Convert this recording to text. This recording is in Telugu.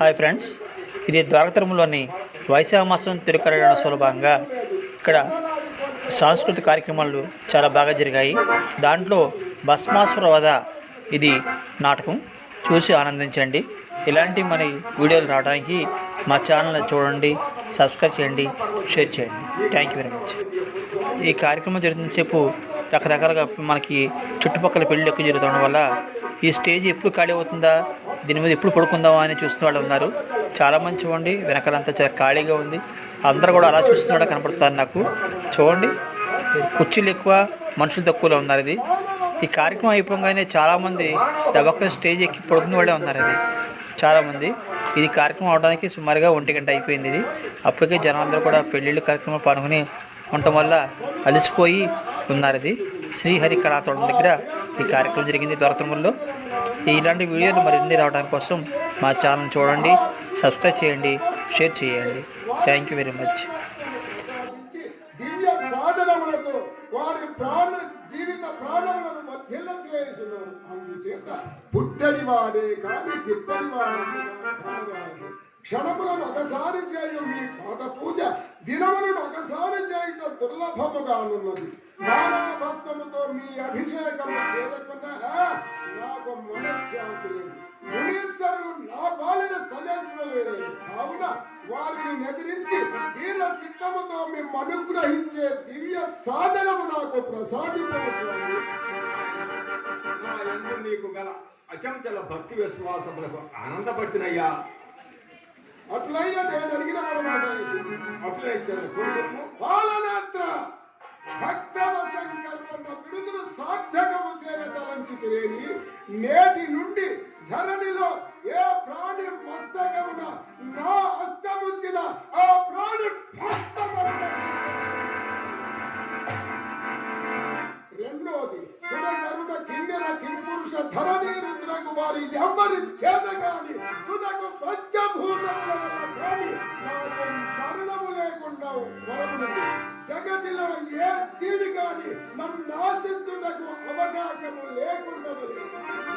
Hi friends. ఇది ద్వారకతరంలోని వైశాఖ మాసం తిరుకరణ సులభంగా ఇక్కడ సాంస్కృతిక కార్యక్రమాలు చాలా బాగా జరిగాయి. దాంట్లో భస్మాసుర వధ ఇది నాటకం. చూసి ఆనందించండి. ఇలాంటి మన వీడియోలు రావడానికి మా ఛానల్ చూడండి సబ్స్క్రైబ్ చేయండి షేర్ చేయండి. థ్యాంక్ యూ వెరీ మచ్ ఈ కార్యక్రమం జరుగుతున్నసేపు రకరకాలుగా మనకి చుట్టుపక్కల పెళ్ళి ఎక్కువ జరుగుతుండడం వల్ల ఈ స్టేజ్ ఎప్పుడు ఖాళీ అవుతుందా? దీని మీద ఎప్పుడు పడుకుందామా అని చూస్తున్న వాళ్ళు ఉన్నారు. చాలామంది చూడండి వెనకాలంతా చాలా ఖాళీగా ఉంది. అందరూ కూడా అలా చూస్తున్నాడు కనపడుతారు నాకు. చూడండి కుర్చీలు ఎక్కువ మనుషులు తక్కువలో ఉన్నారు ఇది. ఈ కార్యక్రమం అయిపోగానే చాలామంది దబక్క స్టేజ్ ఎక్కి పడుకున్న వాళ్ళే ఉన్నారు ఇది. చాలామంది. ఇది కార్యక్రమం అవడానికి సుమారుగా ఒంటి గంట అయిపోయింది ఇది. అప్పటికే జనాలందరూ కూడా పెళ్ళిళ్ళు కార్యక్రమం పాల్గొని ఉండటం వల్ల అలసిపోయి ఉన్నారు ఇది. శ్రీహరి కళాతోటం దగ్గర ఈ కార్యక్రమం జరిగింది దొరతముల్లో ఇలాంటి వీడియోలు మరిన్ని రావడానికి కోసం మా ఛానల్ చూడండి సబ్స్క్రైబ్ చేయండి షేర్ చేయండి. థ్యాంక్ యూ వెరీ మచ్ వారి ప్రాణ జీవిత ప్రాణములను మధ్యల చేస్తున్నారు అందుచేత పుట్టడి వాడే కాని గిట్టడి వాడే క్షణములను ఒకసారి చేయు మీ పాద పూజ దినములను ఒకసారి దుర్లభముగానున్నది. మానవ భక్తముతో మీ అభిషేకము చేయకున్నా నాకు మనశ్శాంతి లేదు మునీశ్వరుడు నా పాలిన సమేశ్వరుడు కావున వారిని ఎదిరించి వీర సిద్ధముతో మేము అనుగ్రహించే దివ్య సాధనము నాకు ప్రసాదించవచ్చు నీకు గల అచంచల భక్తి విశ్వాసములకు ఆనందపడుతున్నయ్యా అట్లయ్యా నేను అడిగిన అట్లే ఇచ్చారు చేయతలంచితిరేని నేటి నుండి ధరణిలో ఏ ప్రాణి మస్తకమున నా అస్తముంచిన ఆ ప్రాణి రెండోది సుడగరుడ కిన్నెర కింపురుష ధరణి రుద్రకు వారి ఎవరి చేతగాని తుదకు పంచభూతముల కానీ ప్రాణి They would